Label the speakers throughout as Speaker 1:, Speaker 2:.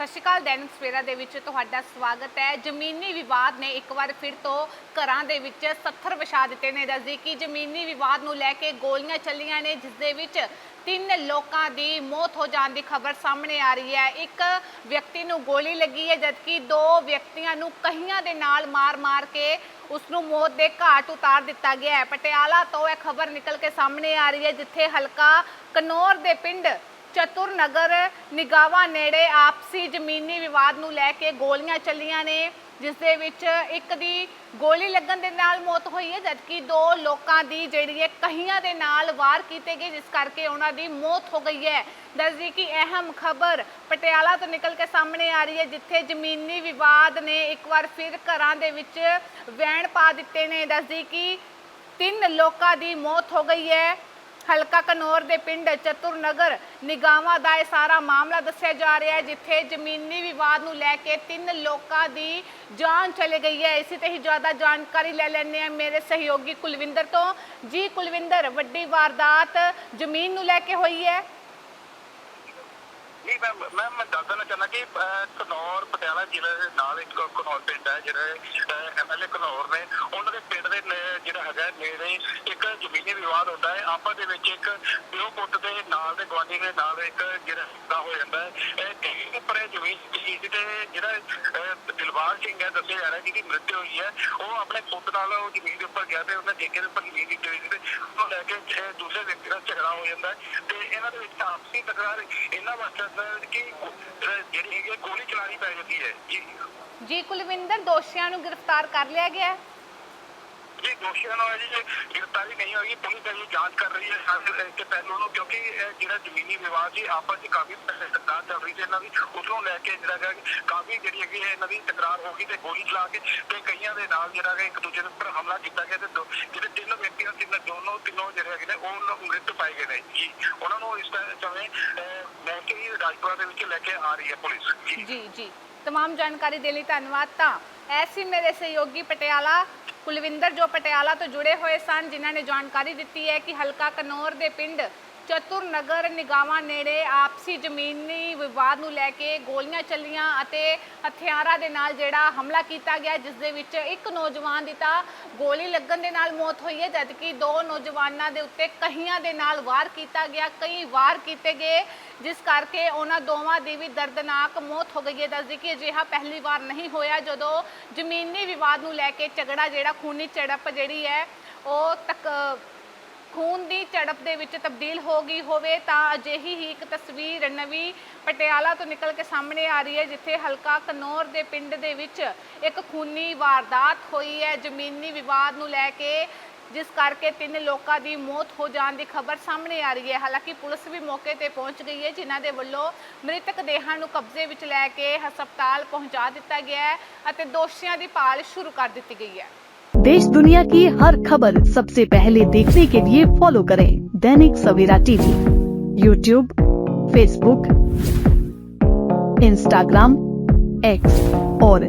Speaker 1: ਸਤਿ ਸ਼੍ਰੀ ਅਕਾਲ, ਦੈਨਿਕ ਸਵੇਰਾ ਦੇ ਵਿੱਚ ਤੁਹਾਡਾ ਸਵਾਗਤ ਹੈ। ਜ਼ਮੀਨੀ ਵਿਵਾਦ ਨੇ ਇੱਕ ਵਾਰ ਫਿਰ ਤੋਂ ਘਰਾਂ ਦੇ ਵਿੱਚ 70 ਵਿਛਾ ਦਿੱਤੇ ਨੇ ਦੱਸਦੀ ਕਿ ਜ਼ਮੀਨੀ ਵਿਵਾਦ ਨੂੰ ਲੈ ਕੇ ਗੋਲੀਆਂ ਚੱਲੀਆਂ ਨੇ, ਜਿਸ ਦੇ ਵਿੱਚ ਤਿੰਨ ਲੋਕਾਂ ਦੀ ਮੌਤ ਹੋ ਜਾਣ ਦੀ ਖਬਰ ਸਾਹਮਣੇ ਆ ਰਹੀ ਹੈ। ਇੱਕ ਵਿਅਕਤੀ ਨੂੰ ਗੋਲੀ ਲੱਗੀ ਹੈ, ਜਦਕਿ ਦੋ ਵਿਅਕਤੀਆਂ ਨੂੰ ਕਹੀਆਂ ਦੇ ਨਾਲ ਮਾਰ-ਮਾਰ ਕੇ ਉਸ ਨੂੰ ਮੌਤ ਦੇ ਘਾਟ ਉਤਾਰ ਦਿੱਤਾ ਗਿਆ ਹੈ। ਪਟਿਆਲਾ ਤੋਂ ਇਹ ਖਬਰ ਨਿਕਲ ਕੇ ਸਾਹਮਣੇ ਆ ਰਹੀ ਹੈ, ਜਿੱਥੇ ਹਲਕਾ ਕਨੌਰ ਦੇ ਪਿੰਡ ਚਤੁਰ ਨਗਰ ਨਿਗਾਵਾ ਨੇੜੇ ਆਪਸੀ ਜ਼ਮੀਨੀ ਵਿਵਾਦ ਨੂੰ ਲੈ ਕੇ ਗੋਲੀਆਂ ਚੱਲੀਆਂ ਨੇ, ਜਿਸ ਦੇ ਵਿੱਚ ਇੱਕ ਦੀ ਗੋਲੀ ਲੱਗਣ ਦੇ ਨਾਲ ਮੌਤ ਹੋਈ ਹੈ, ਜਦਕਿ ਦੋ ਲੋਕਾਂ ਦੀ ਜਿਹੜੀ ਹੈ ਕਹੀਆਂ ਦੇ ਨਾਲ ਵਾਰ ਕੀਤੇ ਗਏ, ਜਿਸ ਕਰਕੇ ਉਹਨਾਂ ਦੀ ਮੌਤ ਹੋ ਗਈ ਹੈ। ਦੱਸਦੀ ਕਿ ਅਹਿਮ ਖਬਰ ਪਟਿਆਲਾ ਤੋਂ ਨਿਕਲ ਕੇ ਸਾਹਮਣੇ ਆ ਰਹੀ ਹੈ, ਜਿੱਥੇ ਜ਼ਮੀਨੀ ਵਿਵਾਦ ਨੇ ਇੱਕ ਵਾਰ ਫਿਰ ਘਰਾਂ ਦੇ ਵਿੱਚ ਵੈਣ ਪਾ ਦਿੱਤੇ ਨੇ। ਦੱਸਦੀ ਕਿ ਤਿੰਨ ਲੋਕਾਂ ਦੀ ਮੌਤ ਹੋ ਗਈ ਹੈ। ਹਲਕਾ ਕਨੌਰ ਦੇ ਪਿੰਡ ਚਤੁਰਨਗਰ ਨਿਗਾਵਾਂ ਦਾ ਇਹ ਸਾਰਾ ਮਾਮਲਾ ਦੱਸਿਆ ਜਾ ਰਿਹਾ ਹੈ, ਜਿੱਥੇ ਜ਼ਮੀਨੀ ਵਿਵਾਦ ਨੂੰ ਲੈ ਕੇ ਤਿੰਨ ਲੋਕਾਂ ਦੀ ਜਾਨ ਚਲੇ ਗਈ ਹੈ। ਇਸੇ ਤੇ ਹੀ ਜ਼ਿਆਦਾ ਜਾਣਕਾਰੀ ਲੈ ਲੈਣੇ ਆ ਮੇਰੇ ਸਹਿਯੋਗੀ ਕੁਲਵਿੰਦਰ ਤੋਂ। ਜੀ ਕੁਲਵਿੰਦਰ, ਵੱਡੀ ਵਾਰਦਾਤ ਜ਼ਮੀਨ ਨੂੰ ਲੈ ਕੇ ਹੋਈ ਹੈ।
Speaker 2: ਨਹੀਂ ਮੈਂ ਮੈਂ ਮੈਂ ਦੱਸ ਦੇਣਾ ਚਾਹੁੰਦਾ ਕਿ ਅਹ, ਪਟਿਆਲਾ ਜ਼ਿਲ੍ਹੇ ਦੇ ਨਾਲ ਇੱਕ ਘਨੌਰ ਪਿੰਡ ਹੈ ਜਿਹੜੇ ਐਮਐਲਏ ਘਨੌਰ ਨੇ। ਉਹਨਾਂ ਦੇ ਪਿੰਡ ਦੇ ਜਿਹੜਾ ਹੈਗਾ ਨੇੜੇ ਇੱਕ ਜ਼ਮੀਨੀ ਵਿਵਾਦ ਹੁੰਦਾ ਹੈ। ਆਪਸ ਦੇ ਵਿੱਚ ਇੱਕ ਪਿਓ ਪੁੱਤ ਦੇ ਨਾਲ ਦੇ ਗਵਾਂਢੀ ਦੇ ਨਾਲ ਇੱਕ ਜਿਹੜਾ ਹਿੱਸਾ ਹੋ ਜਾਂਦਾ ਹੈ। ਇਹ ਕਈ ਉੱਪਰ ਜ਼ਮੀਨ ਸੀ ਤੇ ਜਿਹੜਾ ਦਿਲਬਾਗ ਸਿੰਘ ਹੈ ਦੱਸਿਆ ਜਾ ਰਿਹਾ ਜਿਹਦੀ ਮ੍ਰਿਤੂ ਹੋਈ ਹੈ। ਉਹ ਆਪਣੇ ਪੁੱਤ ਨਾਲ ਉਹ ਜ਼ਮੀਨ ਦੇ ਉੱਪਰ ਗਿਆ ਤੇ ਉਹਨੇ ਠੇਕੇ ਦੇ ਉੱਪਰ ਜ਼ਮੀਨ ਦਿੱਤੀ ਹੋਈ ਸੀ ਲੈ ਕੇ ਇਹ ਦੂਸਰੇ ਵਿਅਕਤੀ ਨਾਲ ਝਗੜਾ ਹੋ ਜਾਂਦਾ ਹੈ ਤੇ ਇਹਨਾਂ ਦੇ ਵਿੱਚ ਆਪਸੀ ਤਕਰਾਰ ਇਹਨਾਂ ਵਾਸਤੇ ਕਿ ਜਿਹੜੀ ਹੈਗੀ ਗੋਲੀ ਚਲਾਣੀ ਪੈ ਜਾਂਦੀ ਹੈ। ਜੀ।
Speaker 1: ਜੀ ਕੁਲਵਿੰਦਰ ਦੋਸ਼ੀਆਂ ਨੂੰ ਗ੍ਰਿਫਤਾਰ ਕਰ ਲਿਆ ਗਿਆ ਹੈ।
Speaker 2: ਜੀ, ਦੋਸ਼ੀਆਂ ਨੂੰ ਜੀ, ਗ੍ਰਿਫਤਾਰੀ ਨਹੀਂ ਹੋਈ ਪੁਲਿਸ ਇਹਦੀ ਜਾਂਚ ਕਰ ਰਹੀ ਹੈ ਇਸ ਪਹਿਲੂ ਨੂੰ ਕਿਉਂਕਿ ਜਿਹੜਾ ਜ਼ਮੀਨੀ ਵਿਵਾਦ ਜੀ ਆਪਸ ਵਿੱਚ ਕਾਫੀ ਟਕਰਾਅ ਚੱਲ ਰਹੀ ਸੀ ਇਹਨਾਂ ਦੀ ਉਸ ਨੂੰ ਲੈ ਕੇ ਜਿਹੜਾ ਹੈ ਕਾਫੀ ਜਿਹੜੀ ਹੈਗੀ ਹੈ ਇਹਨਾਂ ਦੀ ਤਕਰਾਰ ਹੋ ਗਈ ਤੇ ਗੋਲੀ ਚਲਾ ਕੇ ਤੇ ਕਈਆਂ ਦੇ ਨਾਲ ਜਿਹੜਾ ਹੈ ਇੱਕ ਦੂਜੇ ਦੇ ਉੱਪਰ ਹਮਲਾ ਕੀਤਾ ਗਿਆ ਤੇ ਜਿਹੜੇ ਤਿੰਨ ਵਿਅਕਤੀਆਂ ਤਿੰਨ ਦੋਨੋਂ, ਤਿੰਨੋਂ ਜਿਹੜੇ ਹੈਗੇ ਨੇ ਉਹਨਾਂ ਨੂੰ ਮ੍ਰਿਤ ਪਾਏ ਗਏ ਨੇ ਜੀ। ਉਹਨਾਂ ਨੂੰ ਇਸ ਤਰ੍ਹਾਂ ਸਮੇਂ ਲੈ ਕੇ ਹੀ ਰਾਜਪੁਰਾ ਦੇ ਵਿੱਚ ਲੈ ਕੇ ਆ ਰਹੀ ਹੈ ਪੁਲਿਸ, ਜੀ।
Speaker 1: ਜੀ ਤਮਾਮ ਜਾਣਕਾਰੀ ਦੇ ਲਈ ਧੰਨਵਾਦ ਤਾਂ। ਐਸੀ ਮੇਰੇ ਸਹਿਯੋਗੀ ਪਟਿਆਲਾ ਕੁਲਵਿੰਦਰ ਜੋ ਪਟਿਆਲਾ ਤੋਂ ਜੁੜੇ ਹੋਏ ਸਨ, ਜਿਨ੍ਹਾਂ ਨੇ ਜਾਣਕਾਰੀ ਦਿੱਤੀ ਹੈ ਕਿ ਹਲਕਾ ਕਨੌਰ ਦੇ ਪਿੰਡ ਚਤੁਰ ਨਗਰ ਨਿਗਾਵਾਂ ਨੇੜੇ ਆਪਸੀ ਜ਼ਮੀਨੀ ਵਿਵਾਦ ਨੂੰ ਲੈ ਕੇ ਗੋਲੀਆਂ ਚੱਲੀਆਂ ਅਤੇ ਹਥਿਆਰਾਂ ਦੇ ਨਾਲ ਜਿਹੜਾ ਹਮਲਾ ਕੀਤਾ ਗਿਆ, ਜਿਸ ਦੇ ਵਿੱਚ ਇੱਕ ਨੌਜਵਾਨ ਦੀ ਤਾਂ ਗੋਲੀ ਲੱਗਣ ਦੇ ਨਾਲ ਮੌਤ ਹੋਈ ਹੈ, ਜਦਕਿ ਦੋ ਨੌਜਵਾਨਾਂ ਦੇ ਉੱਤੇ ਕਹੀਆਂ ਦੇ ਨਾਲ ਵਾਰ ਕੀਤਾ ਗਿਆ। ਕਈ ਵਾਰ ਕੀਤੇ ਗਏ ਜਿਸ ਕਰਕੇ ਉਹਨਾਂ ਦੋਵਾਂ ਦੀ ਵੀ ਦਰਦਨਾਕ ਮੌਤ ਹੋ ਗਈ ਹੈ। ਦੱਸਦੀ ਕਿ ਅਜਿਹਾ ਪਹਿਲੀ ਵਾਰ ਨਹੀਂ ਹੋਇਆ ਜਦੋਂ ਜ਼ਮੀਨੀ ਵਿਵਾਦ ਨੂੰ ਲੈ ਕੇ ਝਗੜਾ ਜਿਹੜਾ ਖੂਨੀ ਝੜਪ ਜਿਹੜੀ ਹੈ, ਉਹ ਤੱਕ ਖੂਨ ਦੀ ਝੜਪ ਦੇ ਵਿੱਚ ਤਬਦੀਲ ਹੋ ਗਈ ਹੋਵੇ ਤਾਂ ਅਜਿਹੀ ਹੀ ਇੱਕ ਤਸਵੀਰ ਨਵੀਂ ਪਟਿਆਲਾ ਤੋਂ ਨਿਕਲ ਕੇ ਸਾਹਮਣੇ ਆ ਰਹੀ ਹੈ, ਜਿੱਥੇ ਹਲਕਾ ਕਨੌਰ ਦੇ ਪਿੰਡ ਦੇ ਵਿੱਚ ਇੱਕ ਖੂਨੀ ਵਾਰਦਾਤ ਹੋਈ ਹੈ। ਜ਼ਮੀਨੀ ਵਿਵਾਦ ਨੂੰ ਲੈ ਕੇ ਜਿਸ ਕਰਕੇ ਤਿੰਨ ਲੋਕਾਂ ਦੀ ਮੌਤ ਹੋ ਜਾਣ ਦੀ ਖਬਰ ਸਾਹਮਣੇ ਆ ਰਹੀ ਹੈ ਹਾਲਾਂਕਿ ਪੁਲਿਸ ਵੀ ਮੌਕੇ ਤੇ ਪਹੁੰਚ ਗਈ ਹੈ ਜਿਨ੍ਹਾਂ ਦੇ ਵੱਲੋਂ ਮ੍ਰਿਤਕ ਦੇਹਾਂ ਨੂੰ ਕਬਜ਼ੇ ਵਿੱਚ ਲੈ ਕੇ ਹਸਪਤਾਲ ਪਹੁੰਚਾ ਦਿੱਤਾ ਗਿਆ ਹੈ ਅਤੇ ਦੋਸ਼ੀਆਂ ਦੀ ਭਾਲ ਸ਼ੁਰੂ ਕਰ ਦਿੱਤੀ ਗਈ ਹੈ
Speaker 3: देश दुनिया की हर खबर सबसे पहले देखने के लिए फॉलो करें Dainik Savera TV YouTube Facebook Instagram X और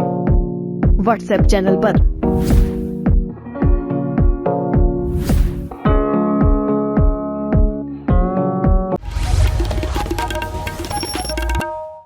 Speaker 3: व्हाट्सएप चैनल पर।